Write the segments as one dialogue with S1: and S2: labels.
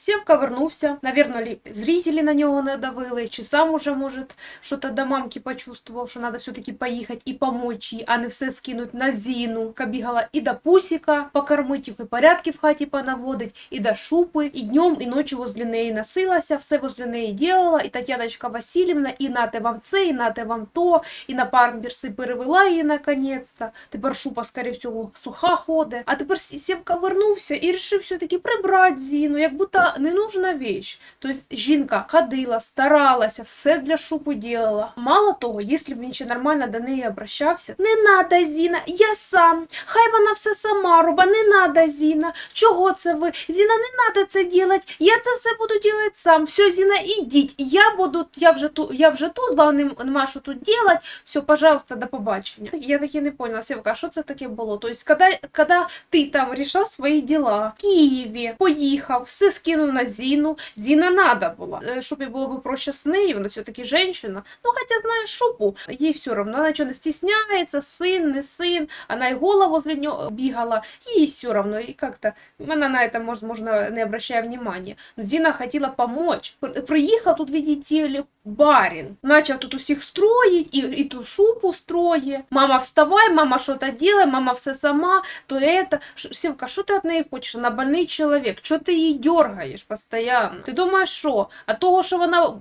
S1: Сєвка вернувся, навірно, лі- зрителі на нього надавили, чи сам уже, може, що-то до мамки почувствував, що треба все-таки поїхати і помочь їй, а не все скинуть на Зіну, яка бігала і до Пусіка покормить, їх, і порядки в хаті понаводить, і до Шупи, і днем, і ночі возле неї носилася, все возле неї делала, і Тетяночка Васильівна, і нате вам це, і нате вам то, і на памперси перевела її наконець-то. Тепер Шупа, скоріше всього, суха ходить. А тепер Сєвка вернувся і вирішив все-таки прибрати Зіну, як будто ненужна вещь. Тобто жінка ходила, старалася, все для Шупи делала. Мало того, якщо б він ще нормально до неї обращався, не надо, Зіна, я сам. Хай вона все сама роба, не надо, Зіна. Чого це ви? Зіна, не надо це делать. Я це все буду делать сам. Все, Зіна, ідіть. Я буду, я вже тут, я вже тут, вам нем- нема що тут делать. Все, пожалуйста, до побачення. Я таки не поняла, Сєвка, що це таке було? Тобто, коли, коли ти там рішав свої діла в Києві, поїхав, все скинув на Зіну, Зіна надо. Е, Щоб їй було б проще з нею, вона все-таки жінка. Ну, хоча знає шупу, їй все одно, вона нічого не стісняється, син, не син, вона і гола возле нього бігала, їй все одно, і як-то, вона на може, можна, не обращає внимания. Но Зіна хотіла помочь. При- Приїхав тут, видите ли, барин. Начав тут усіх строїть, і, і ту шупу строє. Мама, вставай, мама що-то делай, мама все сама, то это. Сівка, що ти від неї хочеш? Вона больний чоловік. Що ти її дергаєш постійно? Ти думаєш, що? А того, що вона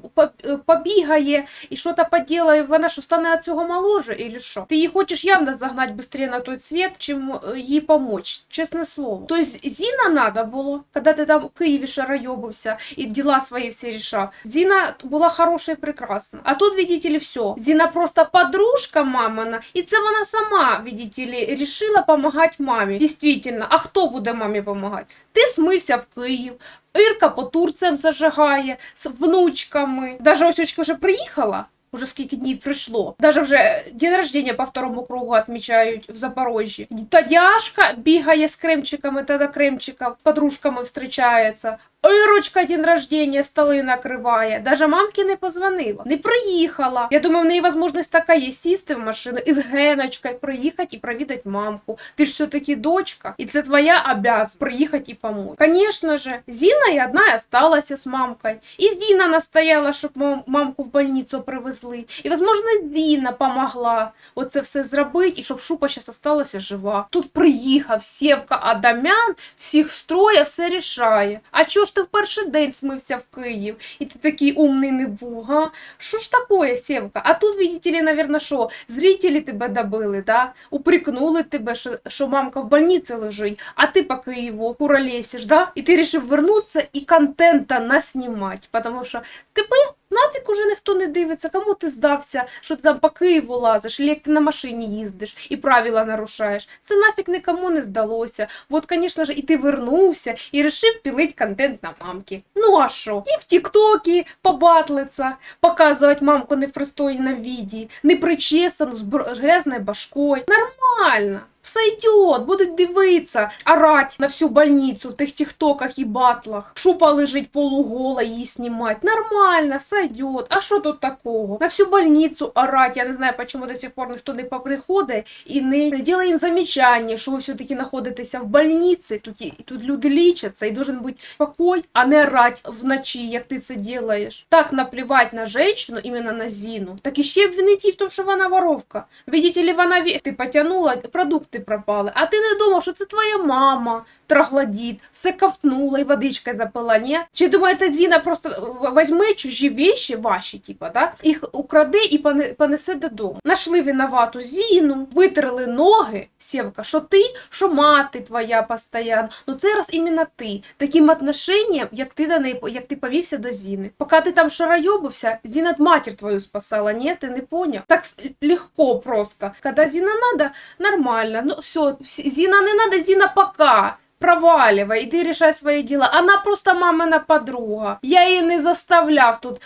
S1: е, побігає і що то поділає, вона що стане від цього моложе, или що? Ти її хочеш явно загнати швидше на той світ, чим е, їй помочь, чесне слово. Тобто Зіна надо було, коли ти там в Києві шарайобився і діла свої всі рішав. Зіна була хороша і прекрасна. А тут, видите ли, все. Зіна просто подружка мамина, і це вона сама, видите ли, рішила допомагати мамі. Дійсно, а хто буде мамі допомагати? Ти смився в Київ, Ірка по Турціям зажигає з внучками. Даже ось очка вже приїхала. Уже скільки днів пройшло. Даже вже день рождения по второму кругу відмічають в Запорожжі. Тадяшка бігає з кремчиками та до кремчика, з подружками зустрічається. Ірочка день рождения столи накриває. Даже мамки не позвонила, не приїхала. Я думаю, в неї можливість така є сісти в машину і з Геночкою приїхати і провідати мамку. Ти ж все-таки дочка, і це твоя обязанность приїхати і помочь. Конечно же, Зіна і одна і осталася з мамкою. І Зіна настояла, щоб мамку в больницю привезли. І, возможно, Зіна помогла оце все зробити, і щоб Шупа зараз осталася жива. Тут приїхав Сєвка Адамян, всіх строє, все рішає. А чого ж ти в перший день смився в Київ? І ти такий умний не був, га? Що ж такое, Сєвка? А тут, видите ли, наверное, що, зрителі тебе добили, да? Упрекнули тебе, що, що мамка в больниці лежить, а ти по Києву куролесиш, да? І ти вирішив вернутися і контента наснімати, тому що тебе нафіг уже ніхто не дивиться, кому ти здався, що ти там по Києву лазиш, як ти на машині їздиш і правила нарушаєш. Це нафіг нікому не здалося. Вот, звісно ж, і ти вернувся і вирішив пілить контент на мамки. Ну а що? І в Тіктокі побатлиться, показувати мамку не в пристойному віді, не причесану з грязною башкою. Нормально. Все йдет, будуть дивитися, орать на всю больницю в тих тіктоках і батлах. Шупа лежить полугола, її знімать. Нормально, сойдет. А що тут такого? На всю больницю орать. Я не знаю, чому до сих пор ніхто не поприходить і не ділає їм замічання, що ви все-таки знаходитеся в больниці. Тут, тут люди лічаться, і должен бути покой, а не орать вночі, як ти це делаєш. Так наплівати на женщину, іменно на Зіну. Так і ще обвинити в тому, що вона воровка. Видите ли, вона ві- ти потягнула, продукти пропали. А ти не думав, що це твоя мама троглодіт, все ковтнула і водичкою запила, ні? Чи думаєте, Зіна просто в- візьме чужі вещи, ваші, типа, да? їх украде і поне- понесе додому. Нашли винувату Зіну, витерли ноги, Сєвка, що ти, що мати твоя постійно. Ну це раз іменно ти. Таким отношенням, як ти до неї, як ти повівся до Зіни. Поки ти там шарайобився, Зіна матір твою спасала, ні? Ти не поняв? Так легко просто. Коли Зіна надо, нормально. Ну все, Зіна не надо, Зіна пока. Проваливай, іди рішай свої діла. Вона просто мамина подруга. Я її не заставляв тут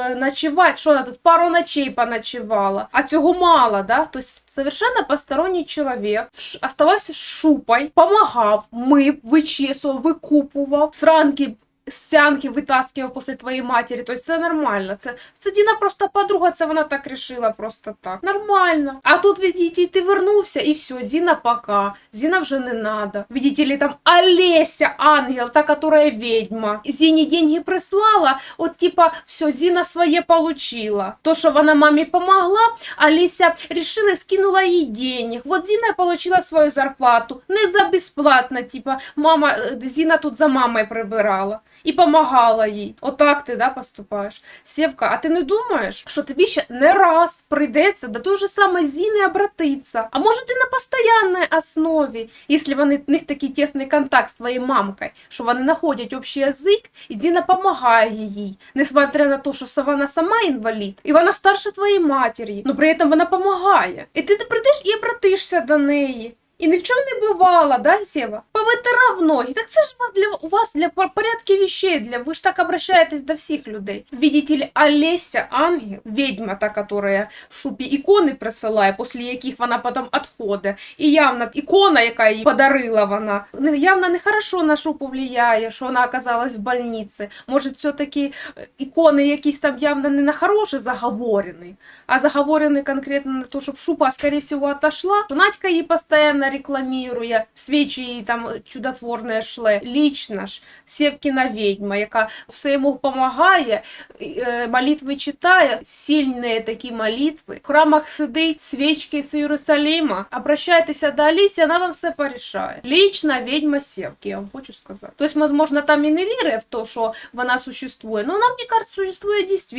S1: е, ночувати. Що вона тут пару ночей поночувала. А цього мало, да? Тобто совершенно посторонній чоловік оставався шупай, помагав, мив, вичесував, викупував. Сранки стянки витаскивав після твоєї матері, то це нормально. Це, це Діна просто подруга, це вона так рішила просто так. Нормально. А тут, видите, ти вернувся і все, Зіна пока. Зіна вже не надо. Видите ли, там Олеся, ангел, та, которая ведьма. Зіні деньги прислала, от типа, все, Зіна своє получила. То, що вона мамі помогла, Олеся решила, скинула їй денег. Вот Зіна получила свою зарплату. Не за безплатно, типа, мама, Зіна тут за мамою прибирала і помагала їй. Отак ти да, поступаєш. Сєвка, а ти не думаєш, що тобі ще не раз прийдеться до той же самої Зіни обратитися? А може ти на постоянній основі, якщо вони в них такий тісний контакт з твоєю мамкою, що вони знаходять общий язик, і Зіна допомагає їй, несмотря на те, що вона сама інвалід, і вона старше твоєї матері, ну при цьому вона допомагає. І ти прийдеш і обратишся до неї. І ні в чому не бувало, да, Сєва? Повитирав ноги. Так це ж для, у вас для пор- порядки вещей, для, ви ж так обращаєтесь до всіх людей. Видите ли, Олеся, ангел, ведьма та, которая Шупі ікони присилає, після яких вона потім відходить. І явно ікона, яка їй подарила вона, не- явно нехорошо на Шупу влияє, що вона оказалась в больниці. Може, все-таки е, ікони якісь там явно не на хороше заговорені, а заговорені конкретно на те, щоб Шупа, скорее всего, отошла. Надька її постійно рекламує, свічі їй там чудотворне шле. Лічно ж, Сєвкіна відьма, яка все йому допомагає, е, молитви читає, сильні такі молитви. В храмах сидить, свічки з Єрусалима. Обращайтеся до Алісі, вона вам все порішає. Лічна відьма Сєвки, я вам хочу сказати. Тобто, можливо, там і не вірить в те, що вона существує, но вона, мені кажется, существує дійсно.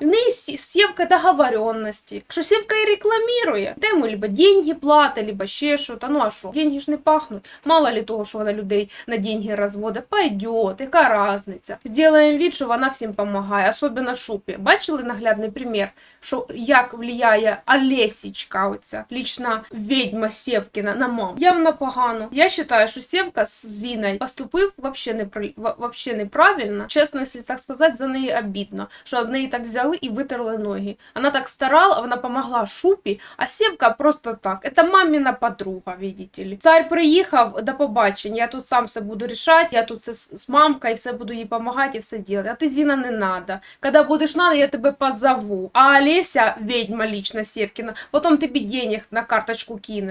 S1: В неї Сєвка договоренності. Що Сєвка і рекламує, де йому либо деньги платить, либо ще що. Та ну а що? Деньги ж не пахнуть. Мало ли того, що вона людей на деньги розводить. Пойдет, яка різниця. Зробимо від, що вона всім допомагає, особливо Шупі. Бачили наглядний примір, що як впливає Олесічка, оця лічна відьма Сєвкіна на маму. Явно погано. Я вважаю, що Сєвка з Зіною поступив вообще, непри... вообще неправильно. Чесно, якщо так сказати, за неї обідно, що в неї так взяли і витерли ноги. Вона так старала, вона помогла Шупі, а Сєвка просто так. Это мамина подруга, ли. Царь приїхав, до побачення, я тут сам все буду рішати, я тут все з мамкою, все буду їй допомагати і все делать. А ти, Зіна, не надо. Коли будеш надо, я тебе позову. А Олеся, ведьма лічна Сєвкіна, потім тобі денег на карточку кине.